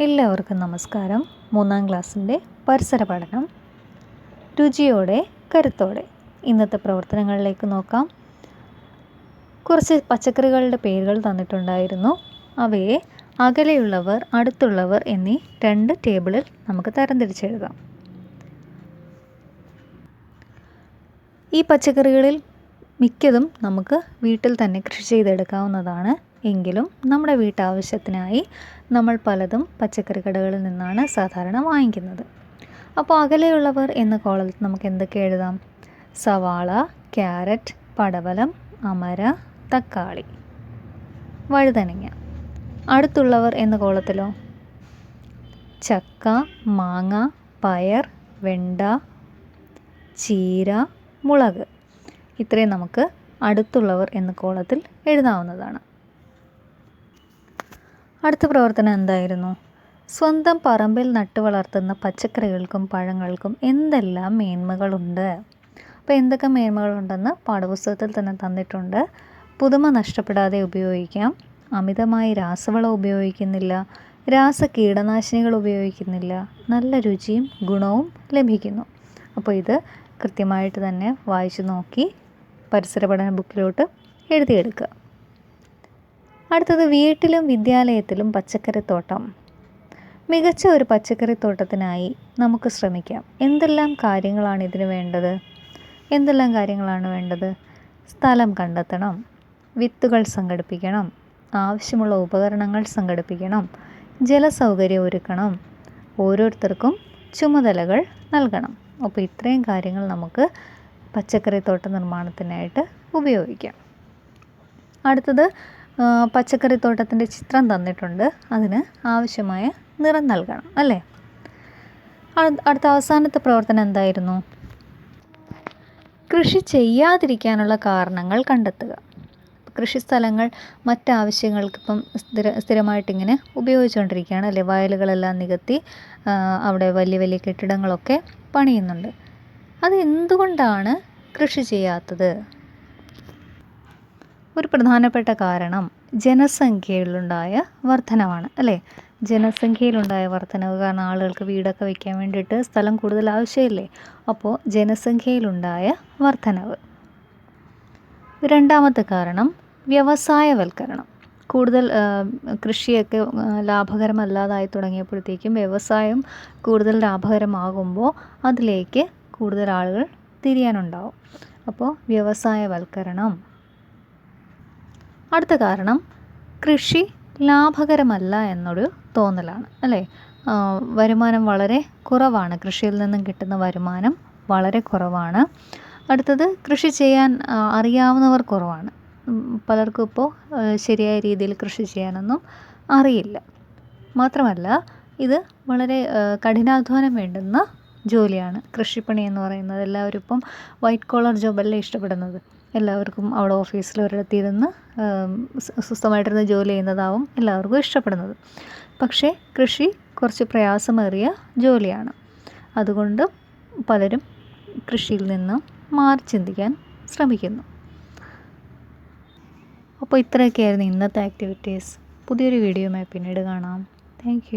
എല്ലാവർക്കും നമസ്കാരം. മൂന്നാം ക്ലാസ്സിന്റെ പരിസര പഠനം. രുചിയോടെ കരുത്തോടെ. ഇന്നത്തെ പ്രവർത്തനങ്ങളിലേക്ക് നോക്കാം. കുറച്ച് പച്ചക്കറികളുടെ പേരുകൾ തന്നിട്ടുണ്ടായിരുന്നു. അവയെ അകലെയുള്ളവർ അടുത്തുള്ളവർ എന്നീ രണ്ട് ടേബിളിൽ നമുക്ക് തരംതിരിച്ചെഴുതാം. ഈ പച്ചക്കറികളിൽ മിക്കതും നമുക്ക് വീട്ടിൽ തന്നെ കൃഷി ചെയ്തെടുക്കാവുന്നതാണ്. എങ്കിലും നമ്മുടെ വീട്ടാവശ്യത്തിനായി നമ്മൾ പലതും പച്ചക്കറി കടകളിൽ നിന്നാണ് സാധാരണ വാങ്ങിക്കുന്നത്. അപ്പോൾ അകലെയുള്ളവർ എന്ന കോളത്തിൽ നമുക്ക് എന്തൊക്കെ എഴുതാം? സവാള ക്യാരറ്റ് പടവലം അമര തക്കാളി. വഴുതനങ്ങ. അടുത്തുള്ളവർ എന്ന കോളത്തിലോ? ചക്ക മാങ്ങ പയർ വെണ്ട ചീര മുളക്. ഇത്രയും നമുക്ക് അടുത്തുള്ളവർ എന്ന കോളത്തിൽ എഴുതാവുന്നതാണ്. അടുത്ത പ്രവർത്തനം എന്തായിരുന്നു? സ്വന്തം പറമ്പിൽ നട്ടു വളർത്തുന്ന പച്ചക്കറികൾക്കും പഴങ്ങൾക്കും എന്തെല്ലാം മേന്മകളുണ്ട്? അപ്പോൾ എന്തൊക്കെ മേന്മകളുണ്ടെന്ന് പാഠപുസ്തകത്തിൽ തന്നെ തന്നിട്ടുണ്ട്. പുതുമ നഷ്ടപ്പെടാതെ ഉപയോഗിക്കാം. അമിതമായി രാസവളം ഉപയോഗിക്കുന്നില്ല. രാസ കീടനാശിനികൾ ഉപയോഗിക്കുന്നില്ല. നല്ല രുചിയും ഗുണവും ലഭിക്കുന്നു. അപ്പോൾ ഇത് കൃത്യമായിട്ട് തന്നെ വായിച്ചു നോക്കി പരിസര പഠന ബുക്കിലോട്ട് എഴുതിയെടുക്കുക. അടുത്തത് വീട്ടിലും വിദ്യാലയത്തിലും പച്ചക്കറിത്തോട്ടം മികച്ച ഒരു പച്ചക്കറിത്തോട്ടത്തിനായി നമുക്ക് ശ്രമിക്കാം. എന്തെല്ലാം കാര്യങ്ങളാണ് ഇതിന് വേണ്ടത്? എന്തെല്ലാം കാര്യങ്ങളാണ് വേണ്ടത്? സ്ഥലം കണ്ടെത്തണം വിത്തുകൾ സംഘടിപ്പിക്കണം ആവശ്യമുള്ള ഉപകരണങ്ങൾ സംഘടിപ്പിക്കണം ജലസൗകര്യം ഒരുക്കണം ഓരോരുത്തർക്കും ചുമതലകൾ നൽകണം. അപ്പോൾ ഇത്രയും കാര്യങ്ങൾ നമുക്ക് പച്ചക്കറിത്തോട്ട നിർമ്മാണത്തിനായിട്ട് ഉപയോഗിക്കാം. അടുത്തത് പച്ചക്കറിത്തോട്ടത്തിന്റെ ചിത്രം തന്നിട്ടുണ്ട്. അതിന് ആവശ്യമായ നിറം നൽകണം അല്ലേ? അടുത്ത അവസാനത്തെ പ്രവർത്തനം എന്തായിരുന്നു? കൃഷി ചെയ്യാതിരിക്കാനുള്ള കാരണങ്ങൾ കണ്ടെത്തുക. കൃഷി സ്ഥലങ്ങൾ മറ്റാവശ്യങ്ങൾക്ക് ഇപ്പം സ്ഥിര സ്ഥിരമായിട്ടിങ്ങനെ ഉപയോഗിച്ചുകൊണ്ടിരിക്കുകയാണ് അല്ലേ? വയലുകളെല്ലാം നികത്തി അവിടെ വലിയ വലിയ കെട്ടിടങ്ങളൊക്കെ പണിയുന്നുണ്ട്. അത് എന്തുകൊണ്ടാണ് കൃഷി ചെയ്യാത്തത്? ഒരു പ്രധാനപ്പെട്ട കാരണം ജനസംഖ്യയിലുണ്ടായ വർധനവാണ് അല്ലേ? ജനസംഖ്യയിലുണ്ടായ വർധനവ് കാരണം ആളുകൾക്ക് വീടൊക്കെ വയ്ക്കാൻ വേണ്ടിയിട്ട് സ്ഥലം കൂടുതൽ ആവശ്യമില്ലേ? അപ്പോൾ ജനസംഖ്യയിലുണ്ടായ വർധനവ്. രണ്ടാമത്തെ കാരണം വ്യവസായവൽക്കരണം. കൂടുതൽ കൃഷിയൊക്കെ ലാഭകരമല്ലാതായി തുടങ്ങിയപ്പോഴത്തേക്കും വ്യവസായം കൂടുതൽ ലാഭകരമാകുമ്പോൾ അതിലേക്ക് കൂടുതൽ ആളുകൾ തിരിയാനുണ്ടാവും. അപ്പോൾ വ്യവസായവൽക്കരണം അടുത്ത കാരണം കൃഷി ലാഭകരമല്ല എന്നൊരു തോന്നലാണ് അല്ലേ? വരുമാനം വളരെ കുറവാണ്. കൃഷിയിൽ നിന്നും കിട്ടുന്ന വരുമാനം വളരെ കുറവാണ്. അടുത്തത് കൃഷി ചെയ്യാൻ അറിയാവുന്നവർ കുറവാണ്. പലർക്കും ഇപ്പോൾ ശരിയായ രീതിയിൽ കൃഷി ചെയ്യാനൊന്നും അറിയില്ല. മാത്രമല്ല ഇത് വളരെ കഠിനാധ്വാനം വേണ്ടുന്ന ജോലിയാണ്. കൃഷിപ്പണി എന്ന് പറയുന്നത് എല്ലാവരും ഇപ്പം വൈറ്റ് കോളർ ജോബല്ലേ ഇഷ്ടപ്പെടുന്നത്? എല്ലാവർക്കും അവിടെ ഓഫീസിൽ ഒരിടത്തിരുന്ന് സ്വസ്ഥമായിട്ടിരുന്ന് ജോലി ചെയ്യുന്നതാവും എല്ലാവർക്കും ഇഷ്ടപ്പെടുന്നത്. പക്ഷേ കൃഷി കുറച്ച് പ്രയാസമേറിയ ജോലിയാണ്. അതുകൊണ്ട് പലരും കൃഷിയിൽ നിന്ന് മാറി ചിന്തിക്കാൻ ശ്രമിക്കുന്നു. അപ്പോൾ ഇത്രയൊക്കെയായിരുന്നു ഇന്നത്തെ ആക്ടിവിറ്റീസ് പുതിയൊരു വീഡിയോയുമായി പിന്നീട് കാണാം. താങ്ക്